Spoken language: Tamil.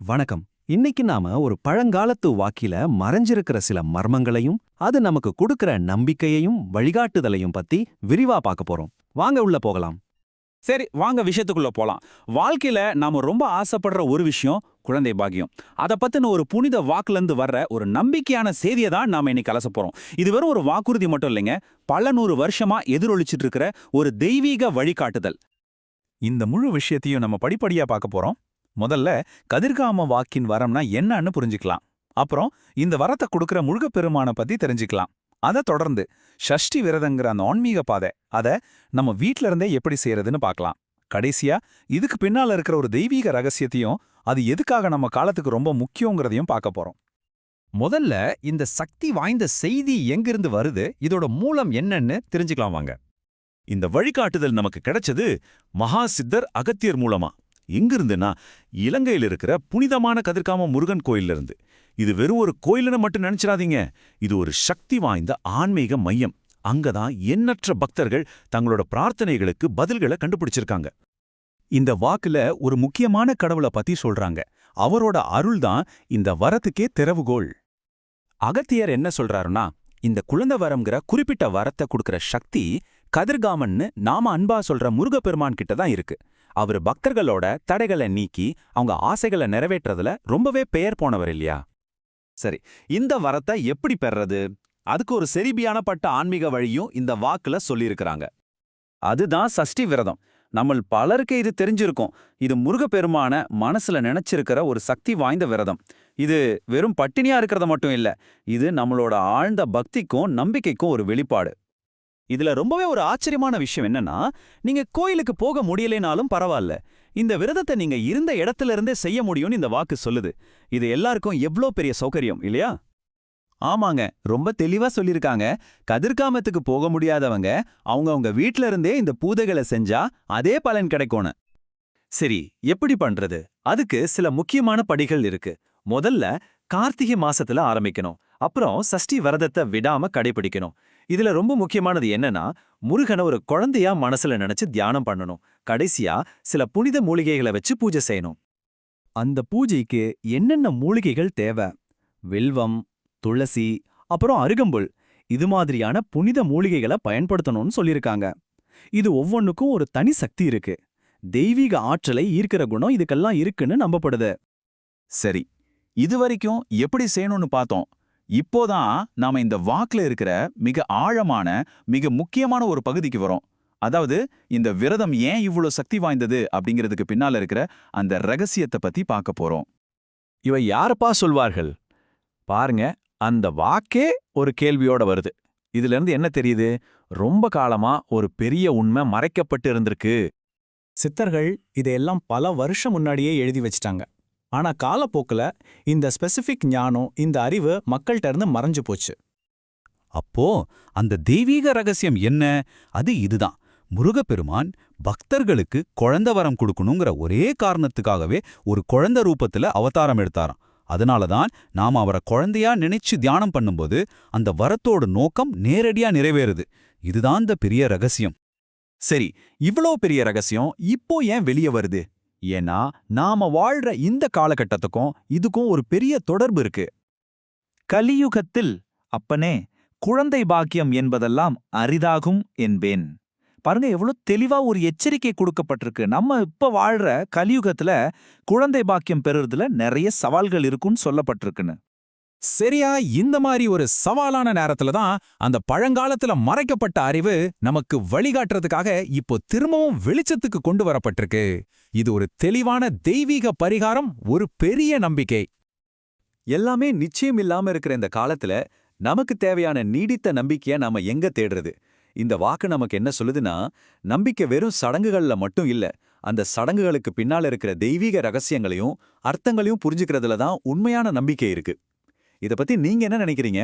வணக்கம். இன்னைக்கு நாம ஒரு பழங்காலத்து வாக்கில மறைஞ்சிருக்கிற சில மர்மங்களையும் அது நமக்கு கொடுக்கிற நம்பிக்கையையும் வழிகாட்டுதலையும் பத்தி விரிவா பார்க்க போறோம். வாங்க உள்ள போகலாம். சரி வாங்க விஷயத்துக்குள்ள போலாம். வாழ்க்கையில நாம ரொம்ப ஆசைப்படுற ஒரு விஷயம் குழந்தை பாக்கியம். அதை பத்தின ஒரு புனித வாக்குல இருந்து வர்ற ஒரு நம்பிக்கையான செய்தியை தான் நாம இன்னைக்கு அலச போறோம். இது வெறும் ஒரு வாக்குறுதி மட்டும் இல்லைங்க. பல நூறு வருஷமா எதிரொலிச்சிட்டு இருக்கிற ஒரு தெய்வீக வழிகாட்டுதல். இந்த முழு விஷயத்தையும் நம்ம படிப்படியா பார்க்க போறோம். முதல்ல கதிர்காம வாக்கின் வரம்னா என்னன்னு புரிஞ்சுக்கலாம். அப்புறம் இந்த வரத்தை கொடுக்கிற முருகப்பெருமானை பத்தி தெரிஞ்சுக்கலாம். அதை தொடர்ந்து ஷஷ்டி விரதங்கிற அந்த ஆன்மீக பாதை அதை நம்ம வீட்ல இருந்தே எப்படி செய்யறதுன்னு பார்க்கலாம் கடைசியா இதுக்கு பின்னால இருக்கிற ஒரு தெய்வீக ரகசியத்தையும் அது எதுக்காக நம்ம காலத்துக்கு ரொம்ப முக்கியங்கிறதையும் பார்க்க போறோம். முதல்ல இந்த சக்தி வாய்ந்த செய்தி எங்கிருந்து வருது இதோட மூலம் என்னன்னு தெரிஞ்சுக்கலாம் வாங்க. இந்த வழிகாட்டுதல் நமக்கு கிடைச்சது மகா சித்தர் அகத்தியர் மூலமா. எங்கிருந்துன்னா இலங்கையில் இருக்கிற புனிதமான கதிர்காம முருகன் கோயில்ல இருந்து இது வெறும் ஒரு கோயிலுன்னு மட்டும் நினைச்சிடாதீங்க. இது ஒரு சக்தி வாய்ந்த ஆன்மீக மையம். அங்கதான் எண்ணற்ற பக்தர்கள் தங்களோட பிரார்த்தனைகளுக்கு பதில்களை கண்டுபிடிச்சிருக்காங்க. இந்த வாக்குல ஒரு முக்கியமான கடவுளை பத்தி சொல்றாங்க. அவரோட அருள்தான் இந்த வரத்துக்கே திறவுகோள். அகத்தியர் என்ன சொல்றாருன்னா இந்த குழந்தை வரம்ங்கிற குறிப்பிட்ட வரத்தை கொடுக்கிற சக்தி கதிர்காமன்னு நாம அன்பா சொல்ற முருகப்பெருமான் கிட்ட தான் இருக்கு. அவர் பக்தர்களோட தடைகளை நீக்கி அவங்க ஆசைகளை நிறைவேற்றதுல ரொம்பவே பெயர் போனவர் இல்லையா? சரி இந்த வரத்தை எப்படி பெறது அதுக்கு ஒரு செரிபியானப்பட்ட ஆன்மீக வழியும் இந்த வாக்குல சொல்லியிருக்கிறாங்க. அதுதான் சஷ்டி விரதம். நம்மள் பலருக்கு இது தெரிஞ்சிருக்கும். இது முருகப்பெருமான மனசுல நினைச்சிருக்கிற ஒரு சக்தி வாய்ந்த விரதம். இது வெறும் பட்டினியா இருக்கிறத மட்டும் இல்ல இது நம்மளோட ஆழ்ந்த பக்திக்கும் நம்பிக்கைக்கும் ஒரு வெளிப்பாடு. இதுல ரொம்பவே ஒரு ஆச்சரியமான விஷயம் என்னன்னா நீங்க கோயிலுக்கு போக முடியலைனாலும் பரவாயில்ல இந்த விரதத்தை நீங்க இருந்த இடத்துல இருந்தே செய்ய முடியும்னு இந்த வாக்கு சொல்லுது. இது எல்லாருக்கும் எவ்ளோ பெரிய சௌகரியம் இல்லையா? ஆமாங்க ரொம்ப தெளிவா சொல்லியிருக்காங்க கதிர்காமத்துக்கு போக முடியாதவங்க அவங்க அவங்க வீட்ல இருந்தே இந்த பூதைகளை செஞ்சா அதே பலன் கிடைக்கும்னு. சரி எப்படி பண்றது? அதுக்கு சில முக்கியமான படிகள் இருக்கு. முதல்ல கார்த்திகை மாசத்துல ஆரம்பிக்கணும். அப்புறம் சஷ்டி விரதத்தை விடாம கடைபிடிக்கணும். இதுல ரொம்ப முக்கியமானது என்னன்னா முருகனை ஒரு குழந்தையா மனசுல நினைச்சு தியானம் பண்ணணும். கடைசியா சில புனித மூலிகைகளை வச்சு பூஜை செய்யணும். அந்த பூஜைக்கு என்னென்ன மூலிகைகள் தேவை? வில்வம் துளசி அப்புறம் அருகம்புல். இது மாதிரியான புனித மூலிகைகளை பயன்படுத்தணும்னு சொல்லியிருக்காங்க. இது ஒவ்வொன்றுக்கும் ஒரு தனி சக்தி இருக்கு. தெய்வீக ஆற்றலை ஈர்க்கிற குணம் இதுக்கெல்லாம் இருக்குன்னு நம்பப்படுது. சரி இதுவரைக்கும் எப்படி செய்யணும்னு பார்த்தோம். இப்போதான் நாம இந்த வாக்குல இருக்கிற மிக ஆழமான மிக முக்கியமான ஒரு பகுதிக்கு வரோம். அதாவது இந்த விரதம் ஏன் இவ்வளோ சக்தி வாய்ந்தது அப்படிங்கிறதுக்கு பின்னால இருக்கிற அந்த ரகசியத்தை பத்தி பார்க்க போறோம். இவை யாரப்பா சொல்வார்கள்? பாருங்க அந்த வாக்கே ஒரு கேள்வியோட வருது. இதுல இருந்து என்ன தெரியுது? ரொம்ப காலமா ஒரு பெரிய உண்மை மறைக்கப்பட்டு இருந்திருக்கு. சித்தர்கள் இதையெல்லாம் பல வருஷம் முன்னாடியே எழுதி வச்சிட்டாங்க. ஆனா காலப்போக்குல இந்த ஸ்பெசிஃபிக் ஞானம் இந்த அறிவு மக்கள்கிட்ட இருந்து மறைஞ்சு போச்சு. அப்போ அந்த தெய்வீக ரகசியம் என்ன? அது இதுதான். முருகப்பெருமான் பக்தர்களுக்கு குழந்த வரம் கொடுக்கணுங்கிற ஒரே காரணத்துக்காகவே ஒரு குழந்த ரூபத்துல அவதாரம் எடுத்தாராம். அதனால தான் நாம அவரை குழந்தையா நினைச்சு தியானம் பண்ணும்போது அந்த வரத்தோட நோக்கம் நேரடியா நிறைவேறுது. இதுதான் இந்த பெரிய ரகசியம். சரி இவ்வளோ பெரிய ரகசியம் இப்போ ஏன் வெளியே வருது? ஏன்னா நாம வாழ்ற இந்த காலகட்டத்துக்கும் இதுக்கும் ஒரு பெரிய தொடர்பு இருக்கு. கலியுகத்தில் அப்பனே குழந்தை பாக்கியம் என்பதெல்லாம் அரிதாகும் என்பேன். பாருங்க எவ்வளவு தெளிவா ஒரு எச்சரிக்கை கொடுக்கப்பட்டிருக்கு. நம்ம இப்ப வாழ்ற கலியுகத்துல குழந்தை பாக்கியம் பெறுறதுல நிறைய சவால்கள் இருக்குன்னு சொல்லப்பட்டிருக்குன்னு. சரியா இந்த மாதிரி ஒரு சவாலான நேரத்துல தான் அந்த பழங்காலத்துல மறைக்கப்பட்ட அறிவு நமக்கு வழிகாட்டுறதுக்காக இப்போ திரும்பவும் வெளிச்சத்துக்கு கொண்டு வரப்பட்டிருக்கு. இது ஒரு தெளிவான தெய்வீக பரிகாரம் ஒரு பெரிய நம்பிக்கை. எல்லாமே நிச்சயம் இல்லாம இருக்கிற இந்த காலத்துல நமக்கு தேவையான நீடித்த நம்பிக்கைய நாம எங்க தேடுறது? இந்த வாக்கு நமக்கு என்ன சொல்லுதுன்னா நம்பிக்கை வெறும் சடங்குகள்ல மட்டும் இல்ல அந்த சடங்குகளுக்கு பின்னால இருக்கிற தெய்வீக ரகசியங்களையும் அர்த்தங்களையும் புரிஞ்சுக்கிறதுல தான் உண்மையான நம்பிக்கை இருக்கு. இத பத்தி நீங்க என்ன நினைக்கிறீங்க?